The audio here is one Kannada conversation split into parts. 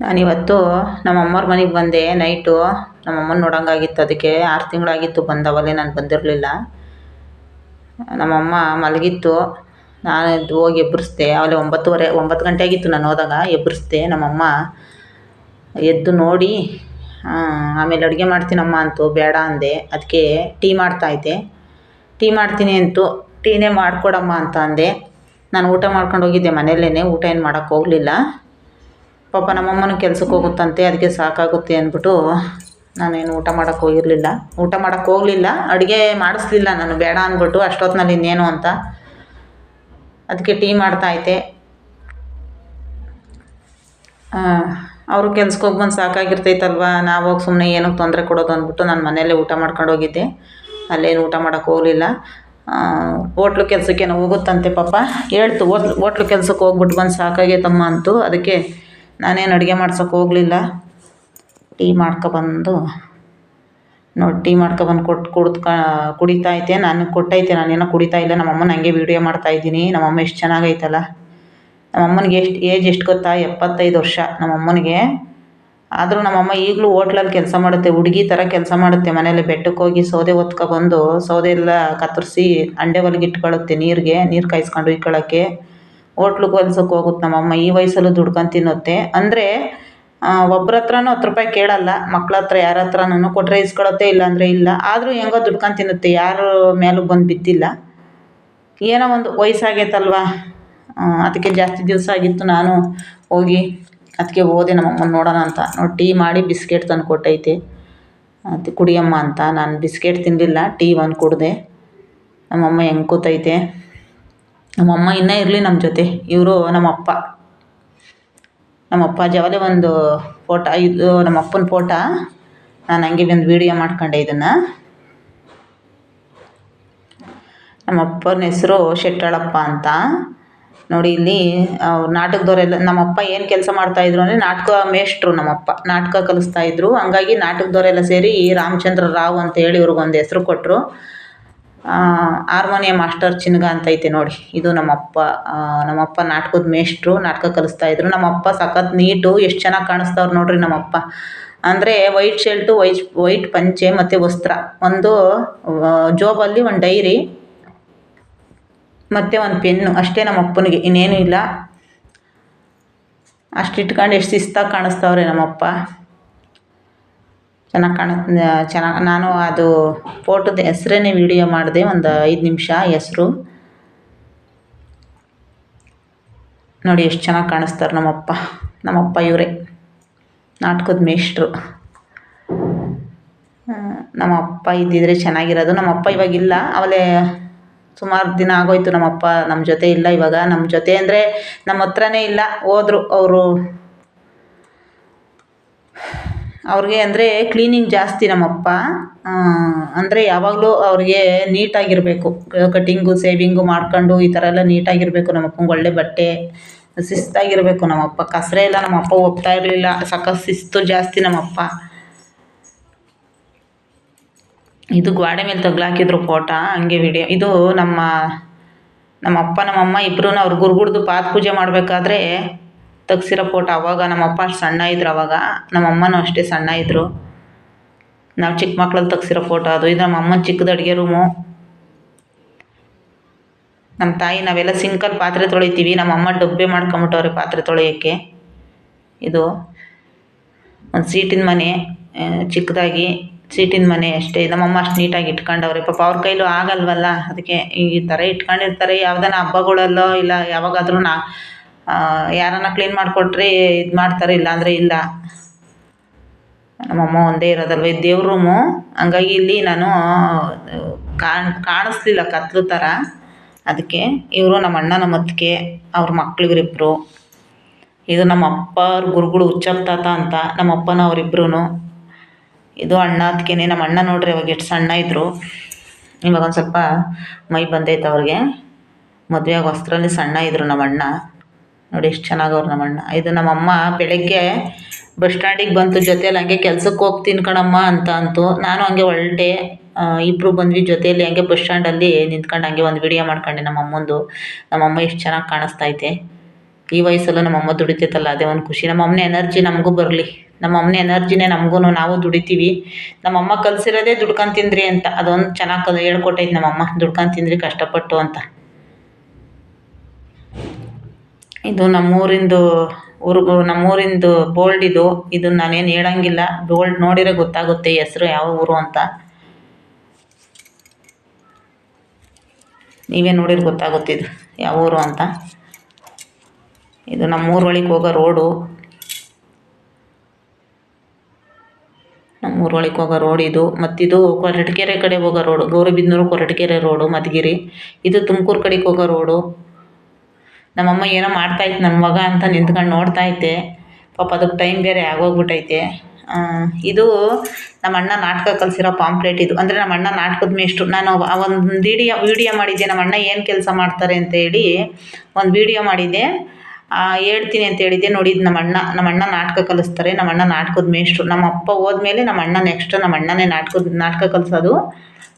ನಾನಿವತ್ತು ನಮ್ಮ ಅಮ್ಮವ್ರ ಮನೆಗೆ ಬಂದೆ. ನೈಟು ನಮ್ಮ ಅಮ್ಮನ ನೋಡೋಂಗಾಗಿತ್ತು. ಅದಕ್ಕೆ ಆರು ತಿಂಗಳಾಗಿತ್ತು ಬಂದವಲ್ಲಿ. ನಾನು ಬಂದಿರಲಿಲ್ಲ. ನಮ್ಮಮ್ಮ ಮಲಗಿತ್ತು. ನಾನು ಎದ್ದು ಹೋಗಿ ಎಬ್ಬರಿಸ್ದೆ ಅವಳೆ ಒಂಬತ್ತುವರೆ, ಒಂಬತ್ತು ಗಂಟೆ ಆಗಿತ್ತು ನಾನು ಹೋದಾಗ ಎಬ್ಬರಿಸ್ದೆ ನಮ್ಮಮ್ಮ ಎದ್ದು ನೋಡಿ ಆಮೇಲೆ ಅಡುಗೆ ಮಾಡ್ತೀನಮ್ಮ ಅಂತೂ. ಬೇಡ ಅಂದೆ. ಅದಕ್ಕೆ ಟೀ ಮಾಡ್ತಾಯಿದ್ದೆ ಟೀ ಮಾಡ್ತೀನಿ ಅಂತು. ಟೀನೇ ಮಾಡಿಕೊಡಮ್ಮ ಅಂತ ಅಂದೆ. ನಾನು ಊಟ ಮಾಡ್ಕೊಂಡು ಹೋಗಿದ್ದೆ ಮನೆಯಲ್ಲೇ ಊಟ ಏನು ಮಾಡೋಕ್ಕೆ ಹೋಗಲಿಲ್ಲ. ಪಾಪ ನಮ್ಮಮ್ಮನ ಕೆಲ್ಸಕ್ಕೆ ಹೋಗುತ್ತಂತೆ, ಅದಕ್ಕೆ ಸಾಕಾಗುತ್ತೆ ಅಂದ್ಬಿಟ್ಟು ನಾನೇನು ಊಟ ಮಾಡೋಕ್ಕೆ ಹೋಗಿರಲಿಲ್ಲ. ಊಟ ಮಾಡೋಕ್ಕೆ ಹೋಗಲಿಲ್ಲ, ಅಡುಗೆ ಮಾಡಿಸ್ಲಿಲ್ಲ ನಾನು, ಬೇಡ ಅಂದ್ಬಿಟ್ಟು ಅಷ್ಟೊತ್ತಿನಲ್ಲಿ ಇನ್ನೇನು ಅಂತ. ಅದಕ್ಕೆ ಟೀ ಮಾಡ್ತಾಯಿದ್ದೆ ಅವರು ಕೆಲ್ಸಕ್ಕೆ ಹೋಗಿ ಬಂದು ಸಾಕಾಗಿರ್ತೈತಲ್ವ ನಾವು ಹೋಗಿ ಸುಮ್ಮನೆ ಏನಕ್ಕೆ ತೊಂದರೆ ಕೊಡೋದು ಅಂದ್ಬಿಟ್ಟು ನಾನು ಮನೆಯಲ್ಲೇ ಊಟ ಮಾಡ್ಕೊಂಡು ಹೋಗಿದ್ದೆ. ಅಲ್ಲೇನು ಊಟ ಮಾಡೋಕ್ಕೆ ಹೋಗಲಿಲ್ಲ. ಹೋಟ್ಲು ಕೆಲಸಕ್ಕೇನೋ ಹೋಗುತ್ತಂತೆ ಪಾಪ. ಹೇಳ್ತು, ಹೋಟ್ಲು ಹೋಟ್ಲು ಕೆಲ್ಸಕ್ಕೆ ಹೋಗ್ಬಿಟ್ಟು ಬಂದು ಸಾಕಾಗೈತಮ್ಮ ಅಂತು. ಅದಕ್ಕೆ ನಾನೇನು ಅಡುಗೆ ಮಾಡ್ಸೋಕೆ ಹೋಗಲಿಲ್ಲ. ಟೀ ಮಾಡ್ಕೊಬಂದು ನೋಡಿ ಟೀ ಮಾಡ್ಕೊಬಂದು ಕೊಟ್ಟು ಕುಡ್ದು ಕುಡಿತಾ ಐತೆ ನಾನು ಕೊಟ್ಟೈತೆ ನಾನೇನೋ ಕುಡಿತಾ ಇಲ್ಲ. ನಮ್ಮ ಅಮ್ಮನ ಹಂಗೆ ವೀಡಿಯೋ ಮಾಡ್ತಾಯಿದ್ದೀನಿ ನಮ್ಮಮ್ಮ ಎಷ್ಟು ಚೆನ್ನಾಗೈತಲ್ಲ. ನಮ್ಮ ಅಮ್ಮನಿಗೆ ಎಷ್ಟು, ಏಜ್ ಎಷ್ಟು ಗೊತ್ತಾ? ಎಪ್ಪತ್ತೈದು ವರ್ಷ ನಮ್ಮ ಅಮ್ಮನಿಗೆ ಆದರೂ ನಮ್ಮಮ್ಮ ಈಗಲೂ ಹೋಟ್ಲಲ್ಲಿ ಕೆಲಸ ಮಾಡುತ್ತೆ, ಹುಡುಗಿ ಥರ ಕೆಲಸ ಮಾಡುತ್ತೆ. ಮನೇಲಿ ಬೆಟ್ಟಕ್ಕೆ ಹೋಗಿ ಸೌದೆ ಹೊತ್ಕೊಬಂದು ಸೌದೆ ಎಲ್ಲ ಕತ್ತರಿಸಿ, ಅಂಡೆ ಒಲಗಿಟ್ಕೊಳ್ಳುತ್ತೆ ನೀರಿಗೆ. ನೀರು ಕಾಯಿಸ್ಕೊಂಡು ಇಟ್ಕೊಳ್ಳೋಕ್ಕೆ ಹೋಟ್ಲು ಹೊಲ್ಸಕ್ಕೆ ಹೋಗುತ್ತೆ ನಮ್ಮಮ್ಮ, ಈ ವಯಸ್ಸಲ್ಲೂ ದುಡ್ಕೊಂಡು ತಿನ್ನುತ್ತೆ. ಅಂದರೆ ಒಬ್ರ ಹತ್ರನೂ ಹತ್ತು ರೂಪಾಯಿ ಕೇಳಲ್ಲ ಮಕ್ಳ ಹತ್ರ ಯಾರ ಹತ್ರನೂ ಕೊಟ್ಟರೆ ಇಸ್ಕೊಳ್ಳುತ್ತೆ ಇಲ್ಲಾಂದರೆ ಇಲ್ಲ. ಆದರೂ ಹೆಂಗೋ ದುಡ್ಕೊಂಡು ತಿನ್ನುತ್ತೆ, ಯಾರ ಮೇಲೂ ಬಂದು ಬಿದ್ದಿಲ್ಲ. ಏನೋ ಒಂದು ವಯಸ್ಸಾಗೈತಲ್ವ? ಅದಕ್ಕೆ ಜಾಸ್ತಿ ದಿವಸ ಆಗಿತ್ತು, ನಾನು ಹೋಗಿ ಅದಕ್ಕೆ ಹೋದೆ ನಮ್ಮ ಅಮ್ಮನ ನೋಡೋಣ ಅಂತ. ನೋಡಿ, ಟೀ ಮಾಡಿ ಬಿಸ್ಕೆಟ್ ತಂದು ಕೊಟ್ಟೈತೆ. ಅದು ಕುಡಿಯಮ್ಮ ಅಂತ, ನಾನು ಬಿಸ್ಕೆಟ್ ತಿನ್ನಲಿಲ್ಲ ಟೀ ಒಂದು ಕುಡಿದೆ. ನಮ್ಮಮ್ಮ ಹೆಂಗೆ ಕೂತೈತೆ? ನಮ್ಮಮ್ಮ ಇನ್ನೂ ಇರಲಿ ನಮ್ಮ ಜೊತೆ. ಇವರು ನಮ್ಮಪ್ಪ ನಮ್ಮಪ್ಪ ಜವಲೆ ಒಂದು ಫೋಟೋ, ಇದು ನಮ್ಮ ಅಪ್ಪನ ಫೋಟ. ನಾನು ಹಂಗೆ ಒಂದು ವೀಡಿಯೋ ಮಾಡ್ಕೊಂಡೆ ಇದನ್ನು. ನಮ್ಮ ಅಪ್ಪನ ಹೆಸರು ಶೆಟ್ಟಾಳಪ್ಪ ಅಂತ. ನೋಡಿ, ಇಲ್ಲಿ ಅವ್ರು ನಾಟಕದವರೆಲ್ಲ ನಮ್ಮಪ್ಪ ಏನು ಕೆಲಸ ಮಾಡ್ತಾಯಿದ್ರು ಅಂದರೆ ನಾಟಕ ಮೇಷ್ಟ್ರು ನಮ್ಮಪ್ಪ ನಾಟಕ ಕಲಿಸ್ತಾಯಿದ್ರು ಹಂಗಾಗಿ ನಾಟಕದವರೆಲ್ಲ ಸೇರಿ ರಾಮಚಂದ್ರ ರಾವ್ ಅಂತ ಹೇಳಿ ಇವ್ರಿಗೊಂದು ಹೆಸರು ಕೊಟ್ಟರು ಹಾರ್ಮೋನಿಯಂ ಮಾಸ್ಟರ್ ಚಿನ್ಗ ಅಂತೈತೆ ನೋಡಿ. ಇದು ನಮ್ಮಪ್ಪ ನಮ್ಮಪ್ಪ ನಾಟಕದ ಮೇಷ್ಟ್ರು, ನಾಟಕ ಕಲಿಸ್ತಾ ಕಲಿಸ್ತಾಯಿದ್ರು ನಮ್ಮಪ್ಪ ಸಖತ್ ನೀಟು, ಎಷ್ಟು ಚೆನ್ನಾಗಿ ಕಾಣಿಸ್ತವ್ರು ನೋಡಿರಿ ನಮ್ಮಪ್ಪ. ಅಂದರೆ ವೈಟ್ ಶರ್ಟು, ವೈಟ್ ವೈಟ್ ಪಂಚೆ ಮತ್ತು ವಸ್ತ್ರ. ಒಂದು ಜೋಬಲ್ಲಿ ಒಂದು ಡೈರಿ ಮತ್ತು ಒಂದು ಪೆನ್ನು. ಅಷ್ಟೇ ನಮ್ಮ ಅಪ್ಪನಿಗೆ ಇನ್ನೇನೂ ಇಲ್ಲ. ಅಷ್ಟು ಇಟ್ಕೊಂಡು ಎಷ್ಟು ಶಿಸ್ತಾಗಿ ಕಾಣಿಸ್ತವ್ರೆ ನಮ್ಮಪ್ಪ. ಚೆನ್ನಾಗಿ ಕಾಣ ಚೆನ್ನಾಗಿ, ನಾನು ಅದು ಫೋಟೋದ ಹೆಸ್ರೇನೆ ವೀಡಿಯೋ ಮಾಡಿದೆ, ಒಂದು ಐದು ನಿಮಿಷ ಹೆಸ್ರು. ನೋಡಿ ಎಷ್ಟು ಚೆನ್ನಾಗಿ ಕಾಣಿಸ್ತಾರೆ ನಮ್ಮಪ್ಪ ನಮ್ಮಪ್ಪ ಇವರೇ, ನಾಟಕದ ಮೇಷ್ಟ್ರು. ನಮ್ಮಪ್ಪ ಇದ್ದಿದ್ರೆ ಚೆನ್ನಾಗಿರೋದು. ನಮ್ಮಪ್ಪ ಇವಾಗಿಲ್ಲ ಅವಲೇ ಸುಮಾರು ದಿನ ಆಗೋಯ್ತು ನಮ್ಮಪ್ಪ ನಮ್ಮ ಜೊತೆ ಇಲ್ಲ ಇವಾಗ. ನಮ್ಮ ಜೊತೆ ಅಂದರೆ ನಮ್ಮ ಹತ್ರನೇ ಇಲ್ಲ, ಹೋದರು ಅವರು. ಅವ್ರಿಗೆ ಅಂದರೆ ಕ್ಲೀನಿಂಗ್ ಜಾಸ್ತಿ ನಮ್ಮಪ್ಪ. ಅಂದರೆ ಯಾವಾಗಲೂ ಅವ್ರಿಗೆ ನೀಟಾಗಿರಬೇಕು. ಕಟಿಂಗು ಸೇವಿಂಗು ಮಾಡ್ಕೊಂಡು ಈ ಥರ ಎಲ್ಲ ನೀಟಾಗಿರಬೇಕು ನಮ್ಮಪ್ಪಂಗೆ. ಒಳ್ಳೆ ಬಟ್ಟೆ ಶಿಸ್ತಾಗಿರಬೇಕು ನಮ್ಮಪ್ಪ. ಕಸರೆ ಎಲ್ಲ ನಮ್ಮಪ್ಪ ಹೋಗ್ತಾ ಇರಲಿಲ್ಲ. ಸಖತ್ ಶಿಸ್ತು ಜಾಸ್ತಿ ನಮ್ಮಪ್ಪ. ಇದು ಗ್ವಾಡೆ ಮೇಲೆ ತಗ್ಲಾಕಿದ್ರು ಫೋಟೋ ಹಂಗೆ ವಿಡಿಯೋ ಇದು ನಮ್ಮ ನಮ್ಮ ಅಪ್ಪ ನಮ್ಮಮ್ಮ ಇಬ್ಬರೂ ಅವ್ರ ಗುರುಗುಡ್ದು ಪಾದ ಪೂಜೆ ಮಾಡಬೇಕಾದ್ರೆ ತೆಗ್ಸಿರೋ ಫೋಟೋ ಅವಾಗ ನಮ್ಮಪ್ಪ ಅಷ್ಟು ಸಣ್ಣ ಇದ್ರು ಅವಾಗ. ನಮ್ಮಮ್ಮನೂ ಅಷ್ಟೇ ಸಣ್ಣ ಇದ್ದರು ನಾವು ಚಿಕ್ಕ ಮಕ್ಳಲ್ಲಿ ತೆಗ್ಸಿರೋ ಫೋಟೋ ಅದು. ಇದು ನಮ್ಮ ಚಿಕ್ಕದ ಚಿಕ್ಕದು ಅಡುಗೆ ರೂಮು. ನಮ್ಮ ತಾಯಿ ನಾವೆಲ್ಲ ಸಿಂಕಲ್ಲಿ ಪಾತ್ರೆ ತೊಳಿತೀವಿ. ನಮ್ಮಮ್ಮ ಡಬ್ಬೆ ಮಾಡ್ಕೊಂಬಿಟ್ಟವ್ರೆ ಪಾತ್ರೆ ತೊಳೆಯೋಕ್ಕೆ. ಇದು ಒಂದು ಸೀಟಿನ ಮನೆ ಚಿಕ್ಕದಾಗಿ ಸೀಟಿನ ಮನೆ ಅಷ್ಟೇ. ನಮ್ಮಮ್ಮ ಅಷ್ಟು ನೀಟಾಗಿ ಇಟ್ಕೊಂಡವ್ರೆ. ಪಾಪ ಅವ್ರ ಕೈಲೂ ಆಗಲ್ವಲ್ಲ? ಅದಕ್ಕೆ ಈ ಥರ ಇಟ್ಕೊಂಡಿರ್ತಾರೆ. ಯಾವ್ದಾನ ಹಬ್ಬಗಳಲ್ಲೋ ಇಲ್ಲ ಯಾವಾಗಾದ್ರೂ ನಾ ಯಾರನ್ನ ಕ್ಲೀನ್ ಮಾಡಿಕೊಟ್ರೆ ಇದು ಮಾಡ್ತಾರೆ, ಇಲ್ಲಾಂದರೆ ಇಲ್ಲ. ನಮ್ಮಮ್ಮ ಒಂದೇ ಇರೋದಲ್ವ? ಇದು ದೇವ್ರ ರೂಮು ಹಂಗಾಗಿ ಇಲ್ಲಿ ನಾನು ಕಾಣ್, ಕಾಣಿಸ್ಲಿಲ್ಲ ಕತ್ಲು ಥರ ಅದಕ್ಕೆ ಇವರು ನಮ್ಮ ಅಣ್ಣ ನಮ್ಮ ಅತ್ತಿಗೆ, ಅವ್ರ ಮಕ್ಳಿಗ್ರಿಬ್ರು ಇದು ನಮ್ಮ ಅಪ್ಪ ಅವ್ರ ಗುರುಗಳು ಹುಚ್ಚಪ್ಪ ತಾತ ಅಂತ, ನಮ್ಮ ಅಪ್ಪನ ಅವರಿಬ್ರು ಇದು ಅಣ್ಣ ಅದಕ್ಕೇನೆ ನಮ್ಮ ಅಣ್ಣ ನೋಡ್ರಿ ಅವಾಗ ಎಷ್ಟು ಸಣ್ಣ ಇದ್ದರು ಇವಾಗ ಒಂದು ಸ್ವಲ್ಪ ಮೈ ಬಂದೈತೆ ಅವ್ರಿಗೆ. ಮದುವೆ ಆಗೋ ವಸ್ತ್ರಲ್ಲಿ ಸಣ್ಣ ಇದ್ದರು ನಮ್ಮ ಅಣ್ಣ. ನೋಡಿ ಎಷ್ಟು ಚೆನ್ನಾಗವ್ರು ನಮ್ಮ ಅಣ್ಣ ಇದು ನಮ್ಮಮ್ಮ ಬೆಳಗ್ಗೆ ಬಸ್ ಸ್ಟ್ಯಾಂಡಿಗೆ ಬಂತು ಜೊತೆಯಲ್ಲಿ ಹಂಗೆ ಕೆಲ್ಸಕ್ಕೆ ಹೋಗ್ತೀನಿ ಕಣಮ್ಮ ಅಂತ ಅಂತು. ನಾನು ಹಂಗೆ ಹೊರಟೆ ಇಬ್ಬರು ಬಂದ್ವಿ ಜೊತೆಯಲ್ಲಿ ಹಂಗೆ ಬಸ್ ಸ್ಟ್ಯಾಂಡಲ್ಲಿ ನಿಂತ್ಕೊಂಡು ಹಂಗೆ ಒಂದು ವಿಡಿಯೋ ಮಾಡ್ಕೊಂಡೆ ನಮ್ಮ ಅಮ್ಮಂದು ನಮ್ಮ ಅಮ್ಮ ಎಷ್ಟು ಚೆನ್ನಾಗಿ ಕಾಣಿಸ್ತೈತೆ. ಈ ವಯಸ್ಸಲ್ಲೂ ನಮ್ಮಮ್ಮ ದುಡಿತೈತಲ್ಲ, ಅದೇ ಒಂದು ಖುಷಿ. ನಮ್ಮಮ್ಮನ ಎನರ್ಜಿ ನಮಗೂ ಬರಲಿ. ನಮ್ಮಮ್ಮನ ಎನರ್ಜಿನೇ ನಮಗೂ ನಾವು ದುಡಿತೀವಿ. ನಮ್ಮಮ್ಮ ಕಲಿಸಿರೋದೇ ದುಡ್ಕೊಂಡು ತಿಂದ್ರಿ ಅಂತ. ಅದೊಂದು ಚೆನ್ನಾಗಿ ಕಲ್ ಹೇಳ್ಕೊಟ್ಟೈತೆ ನಮ್ಮಮ್ಮ. ದುಡ್ಕೊಂಡು ತಿಂದ್ರಿ ಕಷ್ಟಪಟ್ಟು ಅಂತ. ಇದು ನಮ್ಮೂರಿಂದು ಊರಿಗೂ ನಮ್ಮೂರಿಂದು ಬೋಲ್ಡ್ ಇದು. ಇದು ನಾನೇನು ಹೇಳಂಗಿಲ್ಲ. ಬೋಲ್ಡ್ ನೋಡಿದ್ರೆ ಗೊತ್ತಾಗುತ್ತೆ ಹೆಸರು ಯಾವ ಊರು ಅಂತ. ನೀವೇ ನೋಡಿದ್ರೆ ಗೊತ್ತಾಗುತ್ತಿದ್ದು ಯಾವ ಊರು ಅಂತ. ಇದು ನಮ್ಮ ಒಳಗೆ ಹೋಗೋ ರೋಡು. ನಮ್ಮೂರೊಳಗೆ ಹೋಗೋ ರೋಡ್ ಇದು. ಮತ್ತಿದು ಕೊರಟಗೆರೆ ಕಡೆ ಹೋಗೋ ರೋಡು. ಗೌರಿಬಿದನೂರು ಕೊರಟಗೆರೆ ರೋಡು, ಮಧುಗಿರಿ. ಇದು ತುಮಕೂರು ಕಡೆಗೆ ಹೋಗೋ ರೋಡು. ನಮ್ಮಮ್ಮ ಏನೋ ಮಾಡ್ತಾ ಇತ್ತು ನನ್ನ ಮಗ ಅಂತ ನಿಂತ್ಕೊಂಡು ನೋಡ್ತಾ ಐತೆ ಪಾಪ ಅದಕ್ಕೆ ಟೈಮ್ ಬೇರೆ ಆಗೋಗ್ಬಿಟ್ಟೈತೆ ಇದು ನಮ್ಮ ಅಣ್ಣ ನಾಟಕ ಕಲಿಸಿರೋ ಪಾಂಪ್ಲೆಟ್ ಇದು. ಅಂದರೆ ನಮ್ಮ ಅಣ್ಣ ನಾಟಕದ ಮೇಷ್ಟು ನಾನು ಒಂದು ವಿಡಿಯೋ ವಿಡಿಯೋ ಮಾಡಿದ್ದೆ. ನಮ್ಮ ಅಣ್ಣ ಏನು ಕೆಲಸ ಮಾಡ್ತಾರೆ ಅಂತ ಹೇಳಿ ಒಂದು ವಿಡಿಯೋ ಮಾಡಿದ್ದೆ. ಹೇಳ್ತೀನಿ ಅಂತ ಹೇಳಿದ್ದೆ. ನೋಡಿದ್ದು ನಮ್ಮ ಅಣ್ಣ ನಮ್ಮ ಅಣ್ಣ ನಾಟಕ ಕಲಿಸ್ತಾರೆ. ನಮ್ಮ ಅಣ್ಣ ನಾಟಕದ ಮೇಷ್ಟು ನಮ್ಮ ಅಪ್ಪ ಹೋದ್ಮೇಲೆ ನಮ್ಮ ಅಣ್ಣ ನೆಕ್ಸ್ಟ್ ನಮ್ಮ ಅಣ್ಣನೇ ನಾಟಕದ, ನಾಟಕ ಕಲಿಸೋದು.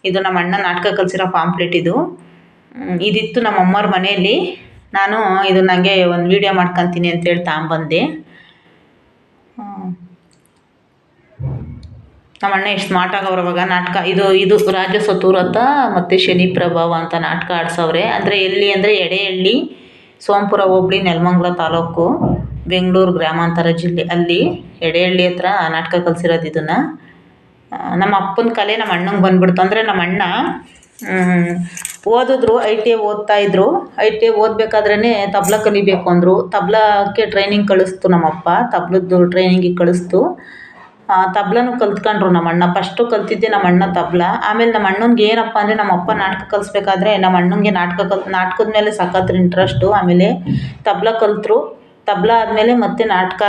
ಇದು ನಮ್ಮ ಅಣ್ಣ ನಾಟಕ ಕಲಿಸಿರೋ ಪಾಂಪ್ಲೆಟ್ ಇದು. ಇದಿತ್ತು ನಮ್ಮ ಅಮ್ಮವ್ರ ಮನೆಯಲ್ಲಿ ನಾನು ಇದು ನನಗೆ ಒಂದು ವೀಡಿಯೋ ಮಾಡ್ಕೊತೀನಿ ಅಂತೇಳಿ ಹ್ಮ್. ನಮ್ಮ ಅಣ್ಣ ಎಷ್ಟು ಸ್ಮಾರ್ಟ್ ಆಗವ್ರೆ ಅವಾಗ. ನಾಟಕ, ಇದು ಇದು ರಾಜ್ಯ ಸತುರತ ಮತ್ತು ಶನಿ ಪ್ರಭಾವ ಅಂತ ನಾಟಕ ಆಡ್ಸವ್ರೆ. ಅಂದರೆ ಎಲ್ಲಿ ಅಂದರೆ ಎಡೆಹಳ್ಳಿ, ಸೋಂಪುರ, ಹೋಬಳಿ, ನೆಲಮಂಗ್ಲ ತಾಲೂಕು, ಬೆಂಗಳೂರು ಗ್ರಾಮಾಂತರ ಜಿಲ್ಲೆ. ಅಲ್ಲಿ ಎಡೆಹಳ್ಳಿ ಹತ್ರ ನಾಟಕ ಕಲಿಸಿರೋದು ಇದನ್ನು. ನಮ್ಮ ಅಪ್ಪನ ಕಲೆ ನಮ್ಮ ಅಣ್ಣಂಗೆ ಬಂದ್ಬಿಡ್ತು. ಅಂದರೆ ನಮ್ಮ ಅಣ್ಣ ಓದಿದ್ರು ಐ ಟಿ ಐ ಓದ್ತಾ ಇದ್ರು. ಐ ಟಿ ಐ ಓದಬೇಕಾದ್ರೇ ತಬಲ ಕಲಿಬೇಕು ಅಂದರು. ತಬಲಕ್ಕೆ ಟ್ರೈನಿಂಗ್ ಕಳಿಸ್ತು ನಮ್ಮಪ್ಪ. ತಬ್ಲದ್ದು ಟ್ರೈನಿಂಗಿಗೆ ಕಳಿಸ್ತು. ತಬ್ಲನೂ ಕಲ್ತ್ಕೊಂಡ್ರು ನಮ್ಮ ಅಣ್ಣ ಫಸ್ಟು ಕಲ್ತಿದ್ದೆ ನಮ್ಮ ಅಣ್ಣ ತಬ್ಲ. ಆಮೇಲೆ ನಮ್ಮ ಅಣ್ಣನಿಗೆ ಏನಪ್ಪ ಅಂದರೆ ನಮ್ಮ ಅಪ್ಪ ನಾಟಕ ಕಲಿಸ್ಬೇಕಾದ್ರೆ ನಮ್ಮ ಅಣ್ಣಂಗೆ ನಾಟಕ ಕಲ್, ನಾಟಕದ ಮೇಲೆ ಸಖತ್ತು ಇಂಟ್ರೆಸ್ಟು ಆಮೇಲೆ ತಬಲ ಕಲಿತ್ರು. ತಬಲ ಆದಮೇಲೆ ಮತ್ತೆ ನಾಟಕ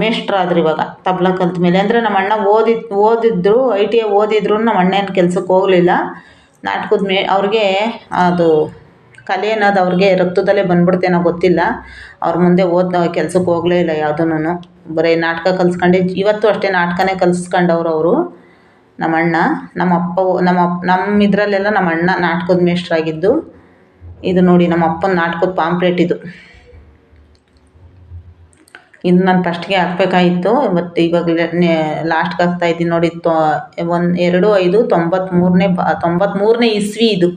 ಮೇಷ್ಟ್ರಾದ್ರು ಇವಾಗ, ತಬಲ ಕಲ್ತ ಮೇಲೆ. ಅಂದರೆ ನಮ್ಮ ಅಣ್ಣ ಓದಿ, ಓದಿದ್ರು, ಐ ಟಿ ಐ ಓದಿದ್ರು ನಮ್ಮ ಅಣ್ಣ ಏನು ಕೆಲ್ಸಕ್ಕೆ ಹೋಗಲಿಲ್ಲ. ನಾಟಕದ ಮೇ, ಅವ್ರಿಗೆ ಅದು ಕಲೆ ಅನ್ನೋದು ಅವ್ರಿಗೆ ರಕ್ತದಲ್ಲೇ ಬಂದ್ಬಿಡ್ತೇನೋ ಗೊತ್ತಿಲ್ಲ. ಅವ್ರ ಮುಂದೆ ಓದ ಕೆಲ್ಸಕ್ಕೆ ಹೋಗಲೇ ಇಲ್ಲ ಯಾವುದೂನು ಬರೀ ನಾಟಕ ಕಲಿಸ್ಕೊಂಡೆ, ಇವತ್ತು ಅಷ್ಟೇ ನಾಟಕನೇ ಕಲ್ಸ್ಕೊಂಡವ್ರು ಅವರು ನಮ್ಮ ಅಣ್ಣ. ನಮ್ಮ ಅಪ್ಪ, ನಮ್ಮ ಅಪ್ ನಮ್ಮ ಇದರಲ್ಲೆಲ್ಲ ನಮ್ಮ ಅಣ್ಣ ನಾಟಕದ ಮೇಷ್ಟ್ರಾಗಿದ್ದು. ಇದು ನೋಡಿ ನಮ್ಮ ಅಪ್ಪನ ನಾಟಕದ ಪಾಂಪ್ಲೆಟ್ ಇದು. ಇದು ನಾನು ಫಸ್ಟ್ಗೆ ಹಾಕ್ಬೇಕಾಗಿತ್ತು. ಮತ್ತು ಇವಾಗ ಲಾಸ್ಟ್ಗೆ ಹಾಕ್ತಾ ಇದ್ದೀನಿ ನೋಡಿ, ತೊ, ಒಂದು ಎರಡು ಐದು ತೊಂಬತ್ತ್ಮೂರನೇ ಬ ತೊಂಬತ್ತ್ಮೂರನೇ ಇಸ್ವಿ ಇದು.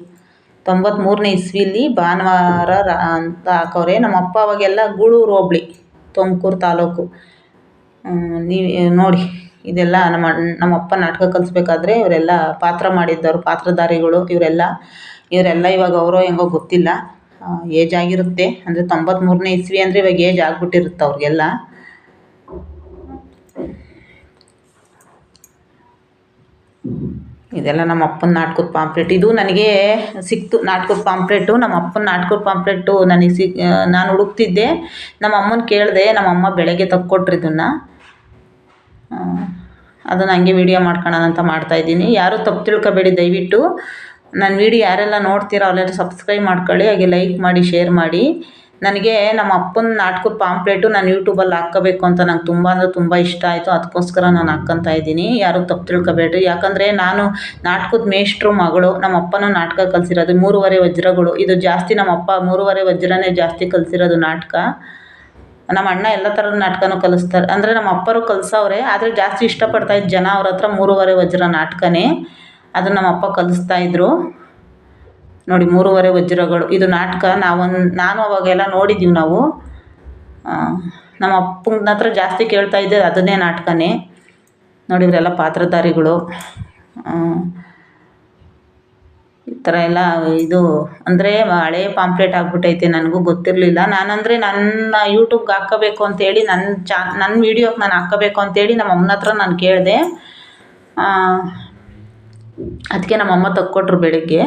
ತೊಂಬತ್ತ್ಮೂರನೇ ಇಸ್ವಿಲಿ ಭಾನುವಾರ ಅಂತ ಹಾಕವ್ರೆ ನಮ್ಮ ಅಪ್ಪ ಅವಾಗೆಲ್ಲ ಗೂಳೂರು ಹೋಬ್ಳಿ, ತುಮಕೂರು ತಾಲೂಕು. ನೀವು, ನೋಡಿ, ಇದೆಲ್ಲ ನಮ್ಮ ನಮ್ಮ ಅಪ್ಪ ನಾಟಕ ಕಲಿಸ್ಬೇಕಾದ್ರೆ ಇವರೆಲ್ಲ ಪಾತ್ರ ಮಾಡಿದ್ದವ್ರು, ಪಾತ್ರಧಾರಿಗಳು ಇವರೆಲ್ಲ. ಇವರೆಲ್ಲ ಇವಾಗ ಅವರೋ ಹೆಂಗೋ ಗೊತ್ತಿಲ್ಲ. ಏಜ್ ಆಗಿರುತ್ತೆ. ಅಂದರೆ ತೊಂಬತ್ತ್ಮೂರನೇ ಇಸ್ವಿ ಅಂದರೆ ಇವಾಗ ಏಜ್ ಆಗಿಬಿಟ್ಟಿರುತ್ತೆ ಅವ್ರಿಗೆಲ್ಲ. ಇದೆಲ್ಲ ನಮ್ಮ ಅಪ್ಪನ ನಾಟಕದ ಪಾಂಪ್ಲೆಟ್ ಇದು ನನಗೆ ಸಿಕ್ತು, ನಾಟಕದ ಪಾಂಪ್ಲೆಟು ನಮ್ಮ ಅಪ್ಪನ ನಾಟಕದ ಪಾಂಪ್ಲೆಟು ನನಗೆ ಸಿಕ್ ನಾನು ಹುಡುಕ್ತಿದ್ದೆ. ನಮ್ಮ ಅಮ್ಮನ ಕೇಳಿದೆ, ನಮ್ಮ ಅಮ್ಮ ಬೆಳಗ್ಗೆ ತಕ್ಕೊಟ್ರು ಇದನ್ನು. ಅದನ್ನು ಹಂಗೆ ವಿಡಿಯೋ ಮಾಡ್ಕೊಳ್ಳೋಣ ಅಂತ ಮಾಡ್ತಾಯಿದ್ದೀನಿ ಯಾರೂ ತಪ್ಪು ತಿಳ್ಕೊಬೇಡಿ ದಯವಿಟ್ಟು. ನನ್ನ ವೀಡಿಯೋ ಯಾರೆಲ್ಲ ನೋಡ್ತೀರೋ ಅವರೆಲ್ಲ ಸಬ್ಸ್ಕ್ರೈಬ್ ಮಾಡ್ಕೊಳ್ಳಿ, ಹಾಗೆ ಲೈಕ್ ಮಾಡಿ ಶೇರ್ ಮಾಡಿ. ನನಗೆ ನಮ್ಮ ಅಪ್ಪನ ನಾಟಕದ ಪಾಂಪ್ಲೇಟು ನಾನು ಯೂಟ್ಯೂಬಲ್ಲಿ ಹಾಕ್ಕೋಬೇಕು ಅಂತ ನಂಗೆ ತುಂಬ ಅಂದರೆ ತುಂಬ ಇಷ್ಟ ಆಯಿತು. ಅದಕ್ಕೋಸ್ಕರ ನಾನು ಹಾಕ್ಕೊಂತ ಇದ್ದೀನಿ. ಯಾರೂ ತಪ್ಪು ತಿಳ್ಕೊಬೇಡ್ರಿ. ಯಾಕಂದರೆ ನಾನು ನಾಟಕದ ಮೇಷ್ಟ್ರು ಮಗಳು, ನಮ್ಮ ಅಪ್ಪನ ನಾಟಕ ಕಲಿಸಿರೋದು ಮೂರುವರೆ ವಜ್ರಗಳು. ಇದು ಜಾಸ್ತಿ ನಮ್ಮ ಅಪ್ಪ ಮೂರುವರೆ ವಜ್ರನೇ ಜಾಸ್ತಿ ಕಲಿಸಿರೋದು ನಾಟಕ. ನಮ್ಮ ಅಣ್ಣ ಎಲ್ಲ ಥರದ ನಾಟಕನೂ ಕಲಿಸ್ತಾರೆ. ಅಂದರೆ ನಮ್ಮ ಅಪ್ಪರು ಕಲಿಸೋವ್ರೆ, ಆದರೆ ಜಾಸ್ತಿ ಇಷ್ಟಪಡ್ತಾ ಇದ್ದ ಜನ ಅವ್ರ ಹತ್ರ ಮೂರುವರೆ ವಜ್ರ ನಾಟಕನೇ. ಅದನ್ನು ನಮ್ಮ ಅಪ್ಪ ಕಲಿಸ್ತಾ ಇದ್ದರು ನೋಡಿ, ಮೂರುವರೆ ವಜ್ರಗಳು. ಇದು ನಾಟಕ. ನಾವೊಂದು, ನಾನು ಅವಾಗೆಲ್ಲ ನೋಡಿದ್ದೀವಿ ನಾವು. ನಮ್ಮ ಅಪ್ಪನ ಹತ್ರ ಜಾಸ್ತಿ ಕೇಳ್ತಾ ಇದ್ದೆ ಅದನ್ನೇ ನಾಟಕನೇ. ನೋಡಿ, ಇವರೆಲ್ಲ ಪಾತ್ರಧಾರಿಗಳು. ಈ ಥರ ಎಲ್ಲ ಇದು, ಅಂದರೆ ಹಳೆ ಪಾಂಪ್ಲೆಟ್ ಆಗಿಬಿಟ್ಟೈತೆ, ನನಗೂ ಗೊತ್ತಿರಲಿಲ್ಲ. ನಾನಂದರೆ ನನ್ನ ಯೂಟ್ಯೂಬ್ಗೆ ಹಾಕ್ಕೋಬೇಕು ಅಂತೇಳಿ ನನ್ನ ಚಾ ನನ್ನ ವೀಡಿಯೋಗೆ ನಾನು ಹಾಕಬೇಕು ಅಂತೇಳಿ ನಮ್ಮ ಅಮ್ಮನ ಹತ್ರ ನಾನು ಕೇಳಿದೆ. ಅದಕ್ಕೆ ನಮ್ಮಮ್ಮ ತಕ್ಕೊಟ್ರು ಬೆಳಗ್ಗೆ.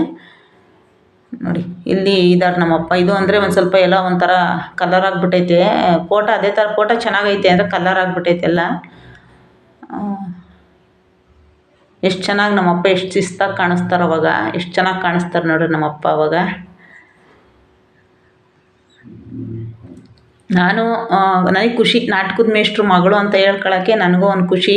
ನೋಡಿ, ಇಲ್ಲಿ ಇದಾರೆ ನಮ್ಮಪ್ಪ. ಇದು ಅಂದರೆ ಒಂದು ಸ್ವಲ್ಪ ಎಲ್ಲ ಒಂಥರ ಕಲರ್ ಆಗಿಬಿಟ್ಟೈತೆ ಫೋಟೋ ಅದೇ ಥರ ಫೋಟೋ ಚೆನ್ನಾಗೈತೆ ಅಂದರೆ ಕಲರ್ ಆಗಿಬಿಟ್ಟೈತೆ ಎಲ್ಲ. ಎಷ್ಟು ಚೆನ್ನಾಗಿ ನಮ್ಮಪ್ಪ ಎಷ್ಟು ಶಿಸ್ತಾಗಿ ಕಾಣಿಸ್ತಾರೆ ಅವಾಗ. ಎಷ್ಟು ಚೆನ್ನಾಗಿ ಕಾಣಿಸ್ತಾರೆ ನೋಡ್ರಿ ನಮ್ಮಪ್ಪ ಅವಾಗ. ನಾನು ನನಗೆ ಖುಷಿ, ನಾಟಕದ ಮೇಷ್ಟ್ರು ಮಗಳು ಅಂತ ಹೇಳ್ಕೊಳಕ್ಕೆ ನನಗೂ ಒಂದು ಖುಷಿ.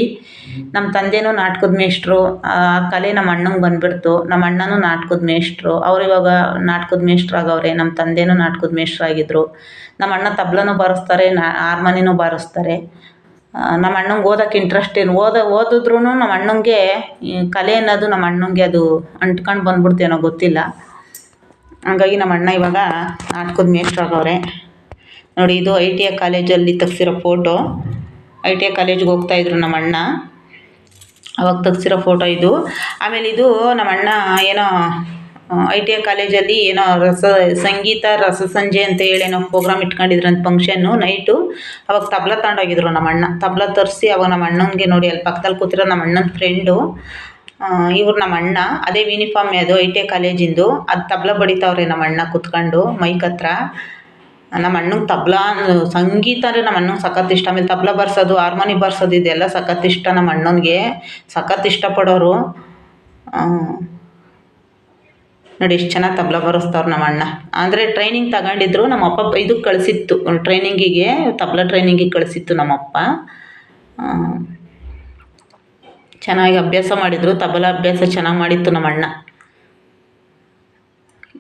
ನಮ್ಮ ತಂದೆಯೂ ನಾಟಕದ ಮೇಷ್ಟ್ರು, ಆ ಕಲೆ ನಮ್ಮ ಅಣ್ಣಂಗೆ ಬಂದುಬಿಡ್ತು. ನಮ್ಮ ಅಣ್ಣನೂ ನಾಟಕದ ಮೇಷ್ಟ್ರು. ಅವ್ರು ಇವಾಗ ನಾಟಕದ ಮೇಷ್ಟ್ರು ಆಗವ್ರೆ ನಮ್ಮ ತಂದೆಯೂ ನಾಟಕದ ಮೇಷ್ಟ್ರಾಗಿದ್ದರು ನಮ್ಮ ಅಣ್ಣ ತಬ್ಲನೂ ಬಾರಿಸ್ತಾರೆ, ನಾ, ಹಾರ್ಮೋನಿನೂ ಬಾರಿಸ್ತಾರೆ. ನಮ್ಮ ಅಣ್ಣಂಗೆ ಓದೋಕೆ ಇಂಟ್ರೆಸ್ಟ್ ಏನು? ಓದ ಓದಿದ್ರೂ ನಮ್ಮ ಅಣ್ಣಂಗೆ ಕಲೆ ಅನ್ನೋದು ನಮ್ಮ ಅಣ್ಣಂಗೆ ಅದು ಅಂಟ್ಕೊಂಡು ಬಂದ್ಬಿಡ್ತೇನೋ ಗೊತ್ತಿಲ್ಲ. ಹಂಗಾಗಿ ನಮ್ಮ ಅಣ್ಣ ಇವಾಗ ನಾಟಕದ ಮೇಷ್ಟ್ರಾಗವ್ರೆ. ನೋಡಿ, ಇದು ಐ ಟಿ ಐ ಕಾಲೇಜಲ್ಲಿ ತೆಗ್ಸಿರೋ ಫೋಟೋ ಐ ಟಿ ಐ ಕಾಲೇಜ್ಗೆ ಹೋಗ್ತಾಯಿದ್ರು ನಮ್ಮ ಅಣ್ಣ ಅವಾಗ ತೆಗ್ಸಿರೋ ಫೋಟೋ ಇದು. ಆಮೇಲೆ ಇದು ನಮ್ಮ ಅಣ್ಣ ಏನೋ ಐ ಟಿ ಐ ಕಾಲೇಜಲ್ಲಿ ಏನೋ ರಸ, ಸಂಗೀತ, ರಸ ಸಂಜೆ ಅಂತ ಹೇಳಿ ಏನೋ ಪ್ರೋಗ್ರಾಮ್ ಇಟ್ಕೊಂಡಿದ್ರಂತ ಫಂಕ್ಷನ್ನು ನೈಟು ಅವಾಗ ತಬಲ ತಗೊಂಡೋಗಿದ್ರು ನಮ್ಮ ಅಣ್ಣ ತಬಲ ತರಿಸಿ ಅವಾಗ ನಮ್ಮ ಅಣ್ಣನಿಗೆ ನೋಡಿ, ಅಲ್ಲಿ ಪಕ್ಕದಲ್ಲಿ ಕೂತಿರೋ ನಮ್ಮ ಅಣ್ಣನ ಫ್ರೆಂಡು ಇವ್ರು ನಮ್ಮ ಅಣ್ಣ ಅದೇ ಯೂನಿಫಾರ್ಮ್ ಅದು ಐ ಟಿ ಐ ಕಾಲೇಜಿಂದು. ಅದು ತಬಲ ಬಡಿತಾವ್ರೆ ನಮ್ಮ ಅಣ್ಣ ಕೂತ್ಕೊಂಡು ಮೈಕ್ ಹತ್ರ. ನಮ್ಮ ಅಣ್ಣಂಗೆ ತಬಲಾ ಸಂಗೀತ ಅಂದರೆ ನಮ್ಮ ಅಣ್ಣಂಗೆ ಸಖತ್ ಇಷ್ಟ. ಆಮೇಲೆ ತಬಲ ಬಾರಿಸೋದು, ಹಾರ್ಮೋನಿ ಬಾರಿಸೋದು, ಇದೆಲ್ಲ ಸಖತ್ ಇಷ್ಟ ನಮ್ಮ ಅಣ್ಣನಿಗೆ ಸಖತ್ ಇಷ್ಟಪಡೋರು. ನೋಡಿ ಎಷ್ಟು ಚೆನ್ನಾಗಿ ತಬಲ ಬಾರಿಸ್ತಾವ್ರೆ ನಮ್ಮ ಅಣ್ಣ. ಅಂದರೆ ಟ್ರೈನಿಂಗ್ ತಗೊಂಡಿದ್ರು ನಮ್ಮ ಅಪ್ಪ ಇದಕ್ಕೆ ಕಳಿಸಿತ್ತು. ಟ್ರೈನಿಂಗಿಗೆ ತಬಲ ಟ್ರೈನಿಂಗಿಗೆ ಕಳಿಸಿತ್ತು ನಮ್ಮಪ್ಪ ಚೆನ್ನಾಗಿ ಅಭ್ಯಾಸ ಮಾಡಿದರು. ತಬಲ ಅಭ್ಯಾಸ ಚೆನ್ನಾಗಿ ಮಾಡಿತ್ತು ನಮ್ಮ ಅಣ್ಣ.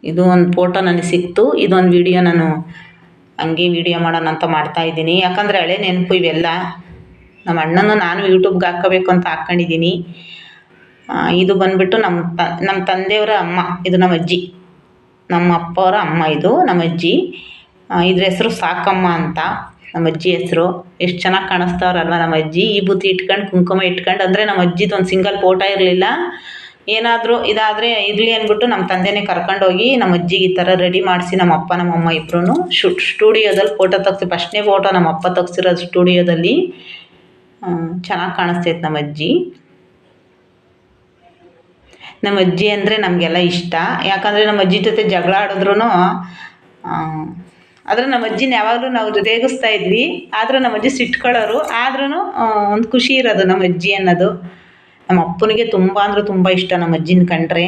ಇದು ಒಂದು ಫೋಟೋ ನನಗೆ ಸಿಕ್ತು. ಇದೊಂದು ವಿಡಿಯೋ ನಾನು ಹಂಗೆ ವಿಡಿಯೋ ಮಾಡೋಣ ಅಂತ ಮಾಡ್ತಾ ಇದ್ದೀನಿ. ಯಾಕಂದರೆ ಹಳೆ ನೆನಪು ಇವೆಲ್ಲ. ನಮ್ಮ ಅಣ್ಣನೂ ನಾನು ಯೂಟ್ಯೂಬ್ಗೆ ಹಾಕ್ಕೋಬೇಕು ಅಂತ ಹಾಕ್ಕೊಂಡಿದ್ದೀನಿ. ಇದು ಬಂದುಬಿಟ್ಟು ನಮ್ಮ ತ, ನಮ್ಮ ತಂದೆಯವರ ಅಮ್ಮ. ಇದು ನಮ್ಮ ಅಜ್ಜಿ. ನಮ್ಮ ಅಪ್ಪ ಅವರ ಅಮ್ಮ ಇದು, ನಮ್ಮ ಅಜ್ಜಿ. ಇದ್ರ ಹೆಸರು ಸಾಕಮ್ಮ ಅಂತ. ನಮ್ಮ ಅಜ್ಜಿ ಹೆಸರು. ಎಷ್ಟು ಚೆನ್ನಾಗಿ ಕಾಣಿಸ್ತಾವ್ರಲ್ವ ನಮ್ಮ ಅಜ್ಜಿ. ಈ ಬುತ್ತಿ ಇಟ್ಕೊಂಡು, ಕುಂಕುಮ ಇಟ್ಕೊಂಡು, ಅಂದರೆ ನಮ್ಮ ಅಜ್ಜಿದು ಒಂದು ಸಿಂಗಲ್ ಫೋಟೋ ಇರಲಿಲ್ಲ. ಏನಾದರೂ ಇದಾದರೆ ಇರಲಿ ಅಂದ್ಬಿಟ್ಟು ನಮ್ಮ ತಂದೆನೇ ಕರ್ಕೊಂಡೋಗಿ ನಮ್ಮ ಅಜ್ಜಿಗೆ ಈ ಥರ ರೆಡಿ ಮಾಡಿಸಿ ನಮ್ಮ ಅಪ್ಪ ನಮ್ಮ ಅಮ್ಮ ಇಬ್ಬರೂ ಶೂಟ್ ಸ್ಟುಡಿಯೋದಲ್ಲಿ ಫೋಟೋ ತೆಗ್ಸಿ ಫಸ್ಟ್ನೇ ಫೋಟೋ ನಮ್ಮ ಅಪ್ಪ ತೆಗ್ಸಿರೋದು ಸ್ಟುಡಿಯೋದಲ್ಲಿ ಚೆನ್ನಾಗಿ ಕಾಣಿಸ್ತೈತೆ ನಮ್ಮ ಅಜ್ಜಿ. ನಮ್ಮ ಅಜ್ಜಿ ಅಂದರೆ ನಮಗೆಲ್ಲ ಇಷ್ಟ. ಯಾಕಂದರೆ ನಮ್ಮ ಅಜ್ಜಿ ಜೊತೆ ಜಗಳ ಆಡಿದ್ರೂ ಆದರೆ ನಮ್ಮ ಅಜ್ಜಿನ ಯಾವಾಗಲೂ ನಾವು ರೇಗಿಸ್ತಾ ಇದ್ವಿ. ಆದರೂ ನಮ್ಮ ಅಜ್ಜಿ ಸಿಟ್ಕೊಳ್ಳೋರು. ಆದ್ರೂ ಒಂದು ಖುಷಿ ಇರೋದು ನಮ್ಮ ಅಜ್ಜಿ ಅನ್ನೋದು. ನಮ್ಮ ಅಪ್ಪನಿಗೆ ತುಂಬ ಅಂದರೆ ತುಂಬ ಇಷ್ಟ, ನಮ್ಮ ಅಜ್ಜಿನ ಕಂಡ್ರೆ.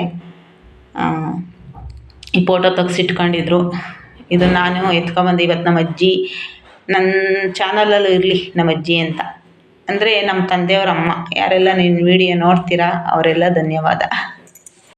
ಈ ಫೋಟೋ ತೆಗೆಸಿಟ್ಕೊಂಡಿದ್ರು. ಇದು ನಾನು ಎತ್ಕೊಂಬಂದು ಇವತ್ತು ನಮ್ಮ ಅಜ್ಜಿ. ನನ್ನ ಚಾನಲಲ್ಲೂ ಇರಲಿ ನಮ್ಮ ಅಜ್ಜಿ ಅಂತ. ಅಂದರೆ ನಮ್ಮ ತಂದೆಯವ್ರ ಅಮ್ಮ. ಯಾರೆಲ್ಲ ನಿನ್ನ ವಿಡಿಯೋ ನೋಡ್ತೀರಾ, ಅವರೆಲ್ಲ ಧನ್ಯವಾದ.